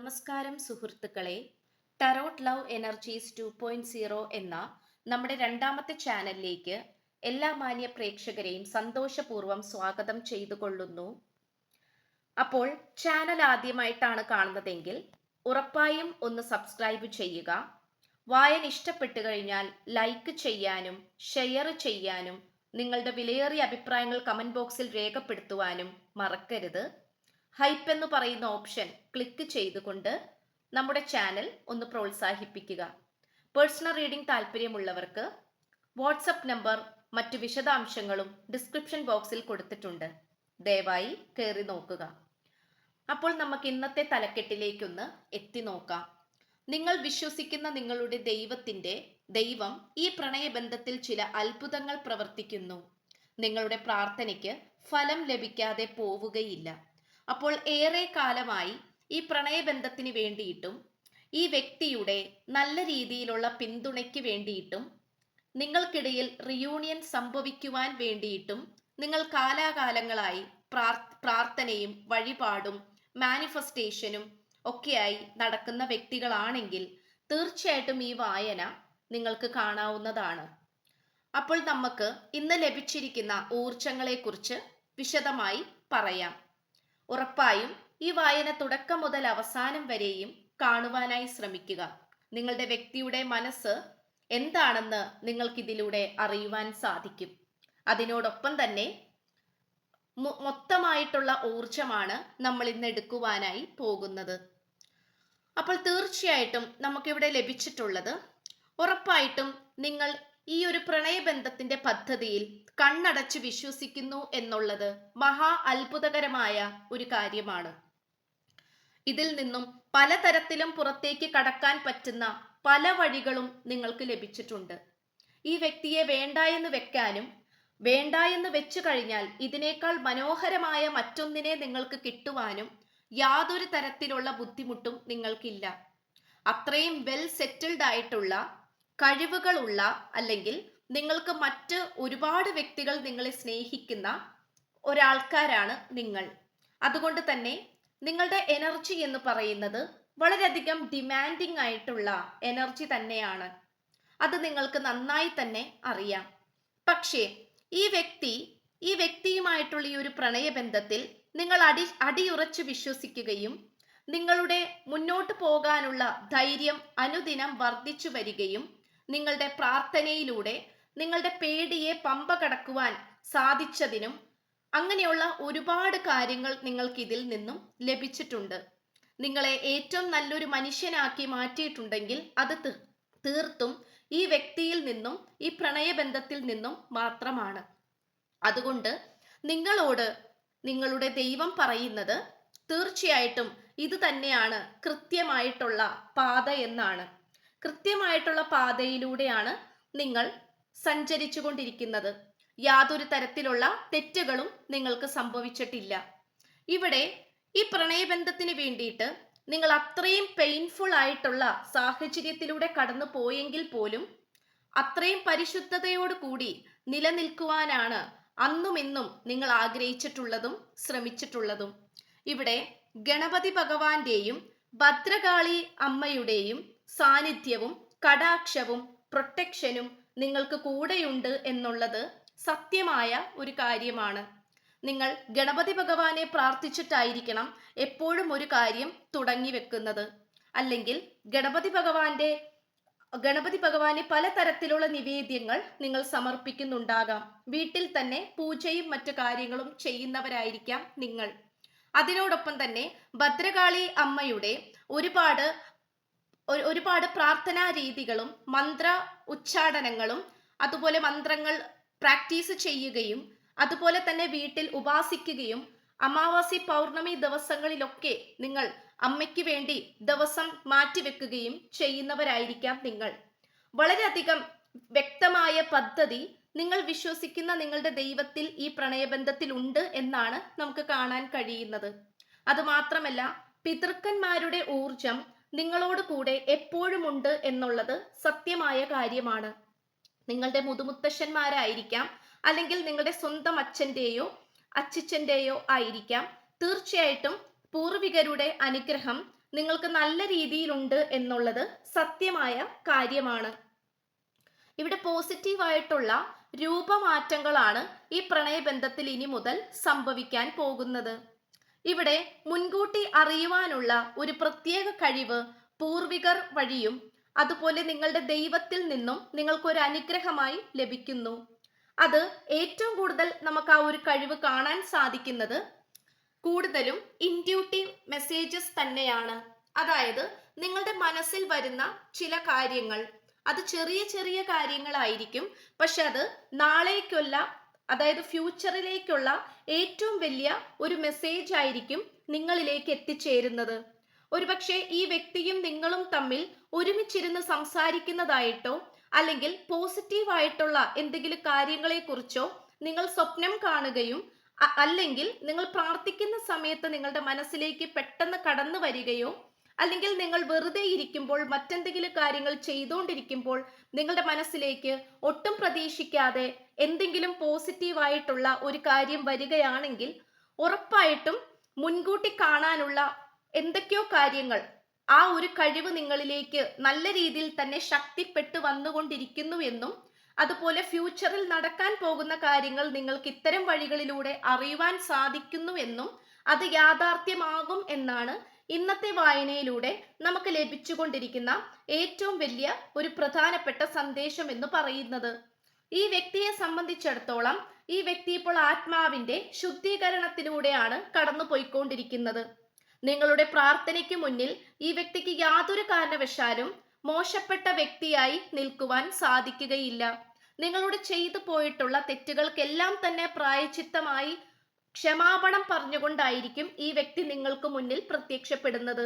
നമസ്കാരം സുഹൃത്തുക്കളെ. Tarot love energies two point zero എന്ന നമ്മുടെ രണ്ടാമത്തെ ചാനലിലേക്ക് എല്ലാ മാന്യ പ്രേക്ഷകരെയും സന്തോഷപൂർവം സ്വാഗതം ചെയ്തു കൊള്ളുന്നു അപ്പോൾ ചാനൽ ആദ്യമായിട്ടാണ് കാണുന്നതെങ്കിൽ ഉറപ്പായും ഒന്ന് സബ്സ്ക്രൈബ് ചെയ്യുക. വായന ഇഷ്ടപ്പെട്ടു കഴിഞ്ഞാൽ ലൈക്ക് ചെയ്യാനും ഷെയർ ചെയ്യാനും നിങ്ങളുടെ വിലയേറിയ അഭിപ്രായങ്ങൾ കമന്റ് ബോക്സിൽ രേഖപ്പെടുത്തുവാനും മറക്കരുത്. ഹൈപ്പ് എന്ന് പറയുന്ന ഓപ്ഷൻ ക്ലിക്ക് ചെയ്തുകൊണ്ട് നമ്മുടെ ചാനൽ ഒന്ന് പ്രോത്സാഹിപ്പിക്കുക. പേഴ്സണൽ റീഡിംഗ് താല്പര്യമുള്ളവർക്ക് വാട്സപ്പ് നമ്പർ മറ്റു വിശദാംശങ്ങളും ഡിസ്ക്രിപ്ഷൻ ബോക്സിൽ കൊടുത്തിട്ടുണ്ട്. ദയവായി കയറി നോക്കുക. അപ്പോൾ നമുക്ക് ഇന്നത്തെ തലക്കെട്ടിലേക്കൊന്ന് എത്തി നോക്കാം. നിങ്ങൾ വിശ്വസിക്കുന്ന നിങ്ങളുടെ ദൈവത്തിന്റെ ദൈവം ഈ പ്രണയബന്ധത്തിൽ ചില അത്ഭുതങ്ങൾ പ്രവർത്തിക്കുന്നു. നിങ്ങളുടെ പ്രാർത്ഥനയ്ക്ക് ഫലം ലഭിക്കാതെ പോവുകയില്ല. അപ്പോൾ ഏറെ കാലമായി ഈ പ്രണയബന്ധത്തിന് വേണ്ടിയിട്ടും ഈ വ്യക്തിയുടെ നല്ല രീതിയിലുള്ള പിന്തുണയ്ക്ക് വേണ്ടിയിട്ടും നിങ്ങൾക്കിടയിൽ റിയൂണിയൻ സംഭവിക്കുവാൻ വേണ്ടിയിട്ടും നിങ്ങൾ കാലാകാലങ്ങളായി പ്രാർത്ഥനയും വഴിപാടും മാനിഫെസ്റ്റേഷനും ഒക്കെയായി നടക്കുന്ന വ്യക്തികളാണെങ്കിൽ തീർച്ചയായിട്ടും ഈ വായന നിങ്ങൾക്ക് കാണാവുന്നതാണ്. അപ്പോൾ നമുക്ക് ഇന്ന് ലഭിച്ചിരിക്കുന്ന ഊർജങ്ങളെക്കുറിച്ച് വിശദമായി പറയാം. ഉറപ്പായും ഈ വായന തുടക്കം മുതൽ അവസാനം വരെയും കാണുവാനായി ശ്രമിക്കുക. നിങ്ങളുടെ വ്യക്തിയുടെ മനസ്സ് എന്താണെന്ന് നിങ്ങൾക്കിതിലൂടെ അറിയുവാൻ സാധിക്കും. അതിനോടൊപ്പം തന്നെ മൊത്തമായിട്ടുള്ള ഊർജമാണ് നമ്മൾ ഇന്ന് എടുക്കുവാനായി പോകുന്നത്. അപ്പോൾ തീർച്ചയായിട്ടും നമുക്കിവിടെ ലഭിച്ചിട്ടുള്ളത് ഉറപ്പായിട്ടും നിങ്ങൾ ഈ ഒരു പ്രണയബന്ധത്തിന്റെ പദ്ധതിയിൽ കണ്ണടച്ച് വിശ്വസിക്കുന്നു എന്നുള്ളത് മഹാ അത്ഭുതകരമായ ഒരു കാര്യമാണ്. ഇതിൽ നിന്നും പലതരത്തിലും പുറത്തേക്ക് കടക്കാൻ പറ്റുന്ന പല വഴികളും നിങ്ങൾക്ക് ലഭിച്ചിട്ടുണ്ട്. ഈ വ്യക്തിയെ വേണ്ട എന്ന് വെക്കാനും വേണ്ട എന്ന് വെച്ചു കഴിഞ്ഞാൽ ഇതിനേക്കാൾ മനോഹരമായ മറ്റൊന്നിനെ നിങ്ങൾക്ക് കിട്ടുവാനും യാതൊരു തരത്തിലുള്ള ബുദ്ധിമുട്ടും നിങ്ങൾക്കില്ല. അത്രയും വെൽ സെറ്റിൽഡ് ആയിട്ടുള്ള കഴിവുകളുള്ള അല്ലെങ്കിൽ നിങ്ങൾക്ക് മറ്റ് ഒരുപാട് വ്യക്തികൾ നിങ്ങളെ സ്നേഹിക്കുന്ന ഒരാൾക്കാരാണ് നിങ്ങൾ. അതുകൊണ്ട് തന്നെ നിങ്ങളുടെ എനർജി എന്ന് പറയുന്നത് വളരെയധികം ഡിമാൻഡിങ് ആയിട്ടുള്ള എനർജി തന്നെയാണ്. അത് നിങ്ങൾക്ക് നന്നായി തന്നെ അറിയാം. പക്ഷേ ഈ വ്യക്തി ഈ വ്യക്തിയുമായിട്ടുള്ള ഈ ഒരു പ്രണയബന്ധത്തിൽ നിങ്ങൾ അടി അടിയുറച്ച് വിശ്വസിക്കുകയും നിങ്ങളുടെ മുന്നോട്ട് പോകാനുള്ള ധൈര്യം അനുദിനം വർദ്ധിച്ചു വരികയും നിങ്ങളുടെ പ്രാർത്ഥനയിലൂടെ നിങ്ങളുടെ പേടിയെ പമ്പ കടക്കുവാൻ സാധിച്ചതിനും അങ്ങനെയുള്ള ഒരുപാട് കാര്യങ്ങൾ നിങ്ങൾക്ക് ഇതിൽ നിന്നും ലഭിച്ചിട്ടുണ്ട്. നിങ്ങളെ ഏറ്റവും നല്ലൊരു മനുഷ്യനാക്കി മാറ്റിയിട്ടുണ്ടെങ്കിൽ അത് തീർത്തും ഈ വ്യക്തിയിൽ നിന്നും ഈ പ്രണയബന്ധത്തിൽ നിന്നും മാത്രമാണ്. അതുകൊണ്ട് നിങ്ങളോട് നിങ്ങളുടെ ദൈവം പറയുന്നത് തീർച്ചയായിട്ടും ഇത് തന്നെയാണ് കൃത്യമായിട്ടുള്ള പാത എന്നാണ്. കൃത്യമായിട്ടുള്ള പാതയിലൂടെയാണ് നിങ്ങൾ സഞ്ചരിച്ചു കൊണ്ടിരിക്കുന്നത് യാതൊരു തരത്തിലുള്ള തെറ്റുകളും നിങ്ങൾക്ക് സംഭവിച്ചിട്ടില്ല. ഇവിടെ ഈ പ്രണയബന്ധത്തിന് വേണ്ടിയിട്ട് നിങ്ങൾ അത്രയും പെയിൻഫുൾ ആയിട്ടുള്ള സാഹചര്യത്തിലൂടെ കടന്നു പോയെങ്കിൽ പോലും അത്രയും പരിശുദ്ധതയോട് കൂടി നിലനിൽക്കുവാനാണ് അന്നും ഇന്നും നിങ്ങൾ ആഗ്രഹിച്ചിട്ടുള്ളതും ശ്രമിച്ചിട്ടുള്ളതും. ഇവിടെ ഗണപതി ഭഗവാന്റെയും ഭദ്രകാളി അമ്മയുടെയും സാന്നിധ്യവും കടാക്ഷവും പ്രൊട്ടക്ഷനും നിങ്ങൾക്ക് കൂടെയുണ്ട് എന്നുള്ളത് സത്യമായ ഒരു കാര്യമാണ്. നിങ്ങൾ ഗണപതി ഭഗവാനെ പ്രാർത്ഥിച്ചിട്ടായിരിക്കണം എപ്പോഴും ഒരു കാര്യം തുടങ്ങി വെക്കുന്നത്. അല്ലെങ്കിൽ ഗണപതി ഭഗവാന്റെ ഗണപതി ഭഗവാന് പലതരത്തിലുള്ള നിവേദ്യങ്ങൾ നിങ്ങൾ സമർപ്പിക്കുന്നുണ്ടാകാം. വീട്ടിൽ തന്നെ പൂജയും മറ്റു കാര്യങ്ങളും ചെയ്യുന്നവരായിരിക്കാം നിങ്ങൾ. അതിനോടൊപ്പം തന്നെ ഭദ്രകാളി അമ്മയുടെ ഒരുപാട് ഒരുപാട് പ്രാർത്ഥനാ രീതികളും മന്ത്ര ഉച്ചാടനങ്ങളും അതുപോലെ മന്ത്രങ്ങൾ പ്രാക്ടീസ് ചെയ്യുകയും അതുപോലെ തന്നെ വീട്ടിൽ ഉപാസിക്കുകയും അമാവാസി പൗർണമി ദിവസങ്ങളിലൊക്കെ നിങ്ങൾ അമ്മയ്ക്ക് വേണ്ടി ദിവസം മാറ്റിവെക്കുകയും ചെയ്യുന്നവരായിരിക്കാം നിങ്ങൾ. വളരെയധികം വ്യക്തമായ പദ്ധതി നിങ്ങൾ വിശ്വസിക്കുന്ന നിങ്ങളുടെ ദൈവത്തിൽ ഈ പ്രണയബന്ധത്തിൽ ഉണ്ട് എന്നാണ് നമുക്ക് കാണാൻ കഴിയുന്നത്. അതുമാത്രമല്ല പിതൃക്കന്മാരുടെ ഊർജം നിങ്ങളോട് കൂടെ എപ്പോഴുമുണ്ട് എന്നുള്ളത് സത്യമായ കാര്യമാണ്. നിങ്ങളുടെ മുതുമുത്തശ്ശന്മാരായിരിക്കാം അല്ലെങ്കിൽ നിങ്ങളുടെ സ്വന്തം അച്ഛന്റെയോ അച്ചിച്ചന്റെയോ ആയിരിക്കാം. തീർച്ചയായിട്ടും പൂർവികരുടെ അനുഗ്രഹം നിങ്ങൾക്ക് നല്ല രീതിയിലുണ്ട് എന്നുള്ളത് സത്യമായ കാര്യമാണ്. ഇവിടെ പോസിറ്റീവായിട്ടുള്ള രൂപമാറ്റങ്ങളാണ് ഈ പ്രണയബന്ധത്തിൽ ഇനി മുതൽ സംഭവിക്കാൻ പോകുന്നത്. ഇവിടെ മുൻകൂട്ടി അറിയുവാനുള്ള ഒരു പ്രത്യേക കഴിവ് പൂർവികർ വഴിയും അതുപോലെ നിങ്ങളുടെ ദൈവത്തിൽ നിന്നും നിങ്ങൾക്കൊരു അനുഗ്രഹമായി ലഭിക്കുന്നു. അത് ഏറ്റവും കൂടുതൽ നമുക്ക് ആ ഒരു കഴിവ് കാണാൻ സാധിക്കുന്നത് കൂടുതലും ഇൻഡ്യൂട്ടീവ് മെസ്സേജസ് തന്നെയാണ്. അതായത് നിങ്ങളുടെ മനസ്സിൽ വരുന്ന ചില കാര്യങ്ങൾ. അത് ചെറിയ ചെറിയ കാര്യങ്ങളായിരിക്കും. പക്ഷെ അത് നാളേക്കുള്ള അതായത് ഫ്യൂച്ചറിലേക്കുള്ള ഏറ്റവും വലിയ ഒരു മെസ്സേജ് ആയിരിക്കും നിങ്ങളിലേക്ക് എത്തിച്ചേരുന്നത്. ഒരുപക്ഷെ ഈ വ്യക്തിയും നിങ്ങളും തമ്മിൽ ഒരുമിച്ചിരുന്ന് സംസാരിക്കുന്നതായിട്ടോ അല്ലെങ്കിൽ പോസിറ്റീവ് ആയിട്ടുള്ള എന്തെങ്കിലും കാര്യങ്ങളെക്കുറിച്ചോ നിങ്ങൾ സ്വപ്നം കാണുകയും അല്ലെങ്കിൽ നിങ്ങൾ പ്രാർത്ഥിക്കുന്ന സമയത്ത് നിങ്ങളുടെ മനസ്സിലേക്ക് പെട്ടെന്ന് കടന്നു വരികയോ അല്ലെങ്കിൽ നിങ്ങൾ വെറുതെ ഇരിക്കുമ്പോൾ മറ്റെന്തെങ്കിലും കാര്യങ്ങൾ ചെയ്തുകൊണ്ടിരിക്കുമ്പോൾ നിങ്ങളുടെ മനസ്സിലേക്ക് ഒട്ടും പ്രതീക്ഷിക്കാതെ എന്തെങ്കിലും പോസിറ്റീവായിട്ടുള്ള ഒരു കാര്യം വരികയാണെങ്കിൽ ഉറപ്പായിട്ടും മുൻകൂട്ടി കാണാനുള്ള എന്തൊക്കെയോ കാര്യങ്ങൾ ആ ഒരു കഴിവ് നിങ്ങളിലേക്ക് നല്ല രീതിയിൽ തന്നെ ശക്തിപ്പെട്ട് വന്നുകൊണ്ടിരിക്കുന്നു എന്നും അതുപോലെ ഫ്യൂച്ചറിൽ നടക്കാൻ പോകുന്ന കാര്യങ്ങൾ നിങ്ങൾക്ക് ഇത്തരം വഴികളിലൂടെ അറിയുവാൻ സാധിക്കുന്നു എന്നും അത് യാഥാർത്ഥ്യമാകും എന്നാണ് ഇന്നത്തെ വായനയിലൂടെ നമുക്ക് ലഭിച്ചുകൊണ്ടിരിക്കുന്ന ഏറ്റവും വലിയ ഒരു പ്രധാനപ്പെട്ട സന്ദേശം എന്ന് പറയുന്നത് ഈ വ്യക്തിയെ സംബന്ധിച്ചിടത്തോളം ഈ വ്യക്തി ഇപ്പോൾ ആത്മാവിന്റെ ശുദ്ധീകരണത്തിലൂടെയാണ് കടന്നു പോയിക്കൊണ്ടിരിക്കുന്നത് നിങ്ങളുടെ പ്രാർത്ഥനയ്ക്ക് മുന്നിൽ ഈ വ്യക്തിക്ക് യാതൊരു കാരണവശാലും മോശപ്പെട്ട വ്യക്തിയായി നിൽക്കുവാൻ സാധിക്കുകയില്ല. നിങ്ങളോട് ചെയ്തു പോയിട്ടുള്ള തെറ്റുകൾക്കെല്ലാം തന്നെ പ്രായച്ചിത്തമായി ക്ഷമാപണം പറഞ്ഞുകൊണ്ടായിരിക്കും ഈ വ്യക്തി നിങ്ങൾക്ക് മുന്നിൽ പ്രത്യക്ഷപ്പെടുന്നത്.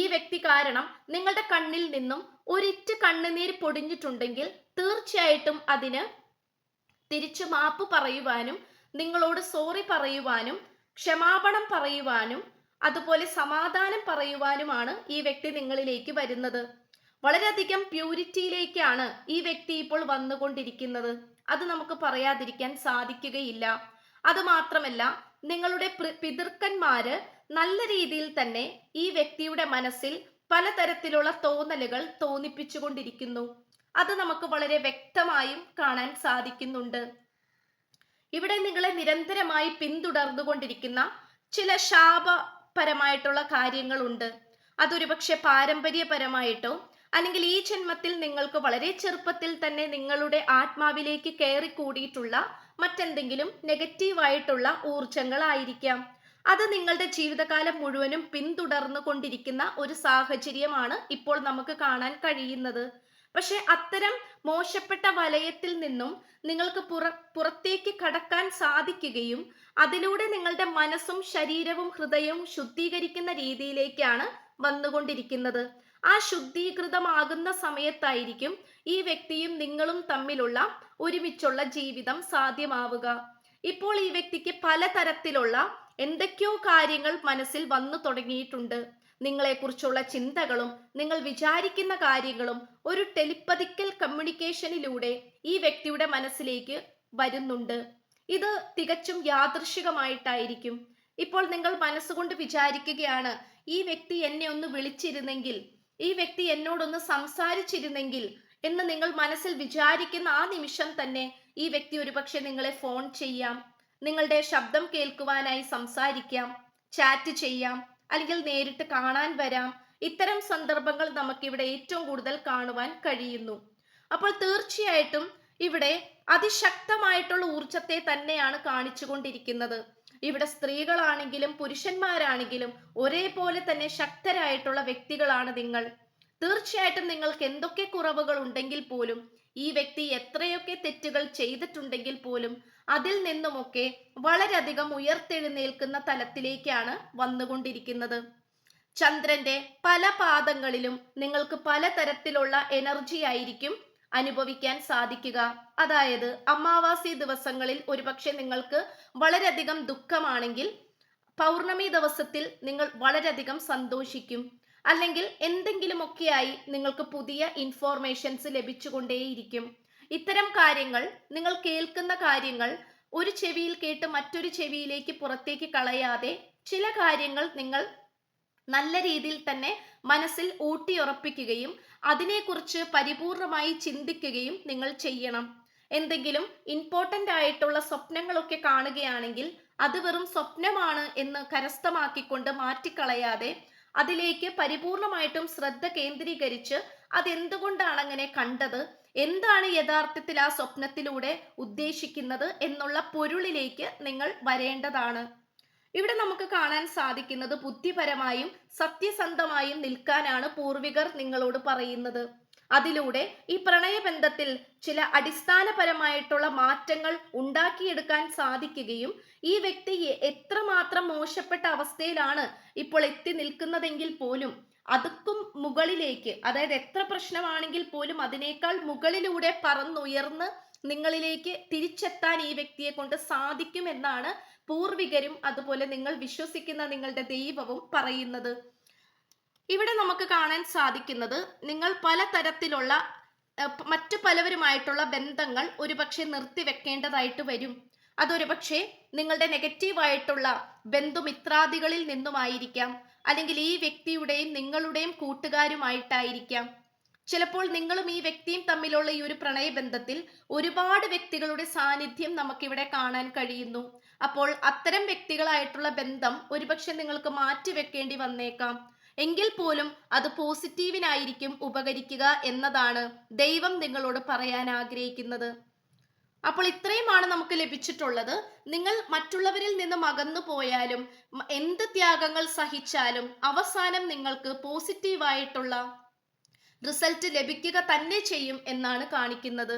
ഈ വ്യക്തി കാരണം നിങ്ങളുടെ കണ്ണിൽ നിന്നും ഒരിറ്റ് കണ്ണുനീർ പൊടിഞ്ഞിട്ടുണ്ടെങ്കിൽ തീർച്ചയായിട്ടും അതിന് തിരിച്ചു മാപ്പ് പറയുവാനും നിങ്ങളോട് സോറി പറയുവാനും ക്ഷമാപണം പറയുവാനും അതുപോലെ സമാധാനം പറയുവാനുമാണ് ഈ വ്യക്തി നിങ്ങളിലേക്ക് വരുന്നത്. വളരെയധികം പ്യൂരിറ്റിയിലേക്കാണ് ഈ വ്യക്തി ഇപ്പോൾ വന്നുകൊണ്ടിരിക്കുന്നത്. അത് നമുക്ക് പറയാതിരിക്കാൻ സാധിക്കുകയില്ല. അത് മാത്രമല്ല നിങ്ങളുടെ പിതൃക്കന്മാര് നല്ല രീതിയിൽ തന്നെ ഈ വ്യക്തിയുടെ മനസ്സിൽ പലതരത്തിലുള്ള തോന്നലുകൾ തോന്നിപ്പിച്ചുകൊണ്ടിരിക്കുന്നു. അത് നമുക്ക് വളരെ വ്യക്തമായും കാണാൻ സാധിക്കുന്നുണ്ട്. ഇവിടെ നിങ്ങളെ നിരന്തരമായി പിന്തുടർന്നുകൊണ്ടിരിക്കുന്ന ചില ശാപപരമായിട്ടുള്ള കാര്യങ്ങളുണ്ട്. അതൊരു പക്ഷെ പാരമ്പര്യപരമായിട്ടോ അല്ലെങ്കിൽ ഈ ജന്മത്തിൽ നിങ്ങൾക്ക് വളരെ ചെറുപ്പത്തിൽ തന്നെ നിങ്ങളുടെ ആത്മാവിലേക്ക് കയറി കൂടിയിട്ടുള്ള മറ്റെന്തെങ്കിലും നെഗറ്റീവായിട്ടുള്ള ഊർജങ്ങളായിരിക്കാം. അത് നിങ്ങളുടെ ജീവിതകാലം മുഴുവനും പിന്തുടർന്നു കൊണ്ടിരിക്കുന്ന ഒരു സാഹചര്യമാണ് ഇപ്പോൾ നമുക്ക് കാണാൻ കഴിയുന്നത്. പക്ഷെ അത്തരം മോശപ്പെട്ട വലയത്തിൽ നിന്നും നിങ്ങൾക്ക് പുറ പുറത്തേക്ക് കടക്കാൻ സാധിക്കുകയും അതിലൂടെ നിങ്ങളുടെ മനസ്സും ശരീരവും ഹൃദയവും ശുദ്ധീകരിക്കുന്ന രീതിയിലേക്കാണ് വന്നുകൊണ്ടിരിക്കുന്നത്. ആ ശുദ്ധീകൃതമാകുന്ന സമയത്തായിരിക്കും ഈ വ്യക്തിയും നിങ്ങളും തമ്മിലുള്ള ഒരുമിച്ചുള്ള ജീവിതം സാധ്യമാവുക. ഇപ്പോൾ ഈ വ്യക്തിക്ക് പലതരത്തിലുള്ള എന്തൊക്കെയോ കാര്യങ്ങൾ മനസ്സിൽ വന്നു തുടങ്ങിയിട്ടുണ്ട്. നിങ്ങളെക്കുറിച്ചുള്ള ചിന്തകളും നിങ്ങൾ വിചാരിക്കുന്ന കാര്യങ്ങളും ഒരു ടെലിപ്പതിക്കൽ കമ്മ്യൂണിക്കേഷനിലൂടെ ഈ വ്യക്തിയുടെ മനസ്സിലേക്ക് വരുന്നുണ്ട്. ഇത് തികച്ചും യാദൃശികമായിട്ടായിരിക്കും. ഇപ്പോൾ നിങ്ങൾ മനസ്സുകൊണ്ട് വിചാരിക്കുകയാണ് ഈ വ്യക്തി എന്നെ ഒന്ന് വിളിച്ചിരുന്നെങ്കിൽ ഈ വ്യക്തി എന്നോടൊന്ന് സംസാരിച്ചിരുന്നെങ്കിൽ എന്ന് നിങ്ങൾ മനസ്സിൽ വിചാരിക്കുന്ന ആ നിമിഷം തന്നെ ഈ വ്യക്തി ഒരുപക്ഷെ നിങ്ങളെ ഫോൺ ചെയ്യാം നിങ്ങളുടെ ശബ്ദം കേൾക്കുവാനായി സംസാരിക്കാം ചാറ്റ് ചെയ്യാം അല്ലെങ്കിൽ നേരിട്ട് കാണാൻ വരാം. ഇത്തരം സന്ദർഭങ്ങൾ നമുക്കിവിടെ ഏറ്റവും കൂടുതൽ കാണുവാൻ കഴിയുന്നു. അപ്പോൾ തീർച്ചയായിട്ടും ഇവിടെ അതിശക്തമായിട്ടുള്ള ഊർജത്തെ തന്നെയാണ് കാണിച്ചുകൊണ്ടിരിക്കുന്നത്. ഇവിടെ സ്ത്രീകളാണെങ്കിലും പുരുഷന്മാരാണെങ്കിലും ഒരേപോലെ തന്നെ ശക്തരായിട്ടുള്ള വ്യക്തികളാണ് നിങ്ങൾ. തീർച്ചയായിട്ടും നിങ്ങൾക്ക് എന്തൊക്കെ കുറവുകൾ ഉണ്ടെങ്കിൽ പോലും ഈ വ്യക്തി എത്രയൊക്കെ തെറ്റുകൾ ചെയ്തിട്ടുണ്ടെങ്കിൽ പോലും അതിൽ നിന്നുമൊക്കെ വളരെയധികം ഉയർത്തെഴുന്നേൽക്കുന്ന തലത്തിലേക്കാണ് വന്നുകൊണ്ടിരിക്കുന്നത്. ചന്ദ്രന്റെ പല പാദങ്ങളിലും നിങ്ങൾക്ക് പലതരത്തിലുള്ള എനർജി ആയിരിക്കും അനുഭവിക്കാൻ സാധിക്കുക. അതായത് അമാവാസി ദിവസങ്ങളിൽ ഒരുപക്ഷെ നിങ്ങൾക്ക് വളരെയധികം ദുഃഖമാണെങ്കിൽ പൗർണമി ദിവസത്തിൽ നിങ്ങൾ വളരെയധികം സന്തോഷിക്കും. അല്ലെങ്കിൽ എന്തെങ്കിലുമൊക്കെയായി നിങ്ങൾക്ക് പുതിയ ഇൻഫോർമേഷൻസ് ലഭിച്ചുകൊണ്ടേയിരിക്കും. ഇത്തരം കാര്യങ്ങൾ നിങ്ങൾ കേൾക്കുന്ന കാര്യങ്ങൾ ഒരു ചെവിയിൽ കേട്ട് മറ്റൊരു ചെവിയിലേക്ക് പുറത്തേക്ക് കളയാതെ ചില കാര്യങ്ങൾ നിങ്ങൾ നല്ല രീതിയിൽ തന്നെ മനസ്സിൽ ഊട്ടിയുറപ്പിക്കുകയും അതിനെക്കുറിച്ച് പരിപൂർണമായി ചിന്തിക്കുകയും നിങ്ങൾ ചെയ്യണം. എന്തെങ്കിലും ഇമ്പോർട്ടന്റ് ആയിട്ടുള്ള സ്വപ്നങ്ങളൊക്കെ കാണുകയാണെങ്കിൽ അത് വെറും സ്വപ്നമാണ് എന്ന് കരസ്ഥമാക്കിക്കൊണ്ട് മാറ്റിക്കളയാതെ അതിലേക്ക് പരിപൂർണമായിട്ടും ശ്രദ്ധ കേന്ദ്രീകരിച്ച് അതെന്തുകൊണ്ടാണ് അങ്ങനെ കണ്ടത് എന്താണ് യഥാർത്ഥത്തിൽ ആ സ്വപ്നത്തിലൂടെ ഉദ്ദേശിക്കുന്നത് എന്നുള്ള പൊരുളിലേക്ക് നിങ്ങൾ വരേണ്ടതാണ്. ഇവിടെ നമുക്ക് കാണാൻ സാധിക്കുന്നത് ബുദ്ധിപരമായും സത്യസന്ധമായും നിൽക്കാനാണ് പൂർവികർ നിങ്ങളോട് പറയുന്നത്. അതിലൂടെ ഈ പ്രണയബന്ധത്തിൽ ചില അടിസ്ഥാനപരമായിട്ടുള്ള മാറ്റങ്ങൾ ഉണ്ടാക്കിയെടുക്കാൻ സാധിക്കുകയും ഈ വ്യക്തി എത്രമാത്രം മോശപ്പെട്ട അവസ്ഥയിലാണ് ഇപ്പോൾ എത്തി നിൽക്കുന്നതെങ്കിൽ പോലും അതുക്കും മുകളിലേക്ക് അതായത് എത്ര പ്രശ്നമാണെങ്കിൽ പോലും അതിനേക്കാൾ മുകളിലൂടെ പറന്നുയർന്ന് നിങ്ങളിലേക്ക് തിരിച്ചെത്താൻ ഈ വ്യക്തിയെ കൊണ്ട് സാധിക്കുമെന്നാണ് പൂർവികരും അതുപോലെ നിങ്ങൾ വിശ്വസിക്കുന്ന നിങ്ങളുടെ ദൈവവും പറയുന്നത്. ഇവിടെ നമുക്ക് കാണാൻ സാധിക്കുന്നത് നിങ്ങൾ പലതരത്തിലുള്ള മറ്റു പലവരുമായിട്ടുള്ള ബന്ധങ്ങൾ ഒരുപക്ഷെ നിർത്തിവെക്കേണ്ടതായിട്ട് വരും. അതൊരുപക്ഷെ നിങ്ങളുടെ നെഗറ്റീവായിട്ടുള്ള ബന്ധുമിത്രാദികളിൽ നിന്നുമായിരിക്കാം. അല്ലെങ്കിൽ ഈ വ്യക്തിയുടെയും നിങ്ങളുടെയും കൂട്ടുകാരുമായിട്ടായിരിക്കാം. ചിലപ്പോൾ നിങ്ങളും ഈ വ്യക്തിയും തമ്മിലുള്ള ഈ ഒരു പ്രണയബന്ധത്തിൽ ഒരുപാട് വ്യക്തികളുടെ സാന്നിധ്യം നമുക്കിവിടെ കാണാൻ കഴിയുന്നു. അപ്പോൾ അത്തരം വ്യക്തികളായിട്ടുള്ള ബന്ധം ഒരുപക്ഷെ നിങ്ങൾക്ക് മാറ്റിവെക്കേണ്ടി വന്നേക്കാം. എങ്കിൽ പോലും അത് പോസിറ്റീവിനായിരിക്കും ഉപകരിക്കുക എന്നതാണ് ദൈവം നിങ്ങളോട് പറയാൻ ആഗ്രഹിക്കുന്നത്. അപ്പോൾ ഇത്രയുമാണ് നമുക്ക് ലഭിച്ചിട്ടുള്ളത്. നിങ്ങൾ മറ്റുള്ളവരിൽ നിന്ന് അകന്നു പോയാലും എന്ത് ത്യാഗങ്ങൾ സഹിച്ചാലും അവസാനം നിങ്ങൾക്ക് പോസിറ്റീവായിട്ടുള്ള റിസൾട്ട് ലഭിക്കുക തന്നെ ചെയ്യും എന്നാണ് കാണിക്കുന്നത്.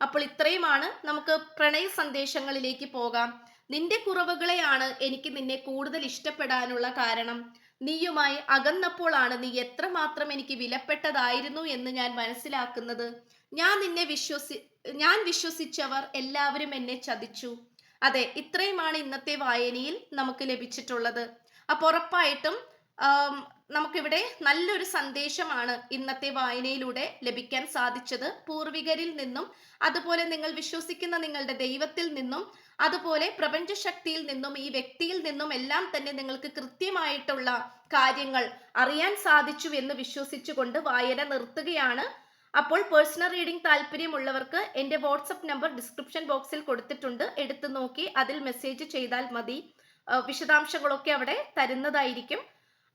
അപ്പോൾ ഇത്രയുമാണ് നമുക്ക് പ്രണയ സന്ദേശങ്ങളിലേക്ക് പോകാം. നിന്റെ കുറവുകളെയാണ് എനിക്ക് നിന്നെ കൂടുതൽ ഇഷ്ടപ്പെടാനുള്ള കാരണം. നീയുമായി അകന്നപ്പോഴാണ് നീ എത്രമാത്രം എനിക്ക് വിലപ്പെട്ടതായിരുന്നു എന്ന് ഞാൻ മനസ്സിലാക്കുന്നത്. ഞാൻ നിന്നെ വിശ്വസി ഞാൻ വിശ്വസിച്ചവർ എല്ലാവരും എന്നെ ചതിച്ചു. അതെ ഇത്രയുമാണ് ഇന്നത്തെ വായനയിൽ നമുക്ക് ലഭിച്ചിട്ടുള്ളത്. അപ്പോൾ ഉറപ്പായിട്ടും നമുക്കിവിടെ നല്ലൊരു സന്ദേശമാണ് ഇന്നത്തെ വായനയിലൂടെ ലഭിക്കാൻ സാധിച്ചത്. പൂർവികരിൽ നിന്നും അതുപോലെ നിങ്ങൾ വിശ്വസിക്കുന്ന നിങ്ങളുടെ ദൈവത്തിൽ നിന്നും അതുപോലെ പ്രപഞ്ചശക്തിയിൽ നിന്നും ഈ വ്യക്തിയിൽ നിന്നും എല്ലാം തന്നെ നിങ്ങൾക്ക് കൃത്യമായിട്ടുള്ള കാര്യങ്ങൾ അറിയാൻ സാധിച്ചു എന്ന് വിശ്വസിച്ചുകൊണ്ട് വായന നിർത്തുകയാണ്. അപ്പോൾ പേഴ്സണൽ റീഡിംഗ് താല്പര്യമുള്ളവർക്ക് എന്റെ വാട്സപ്പ് നമ്പർ ഡിസ്ക്രിപ്ഷൻ ബോക്സിൽ കൊടുത്തിട്ടുണ്ട്. എടുത്തു നോക്കി അതിൽ മെസ്സേജ് ചെയ്താൽ മതി. വിശദാംശങ്ങളൊക്കെ അവിടെ തരുന്നതായിരിക്കും.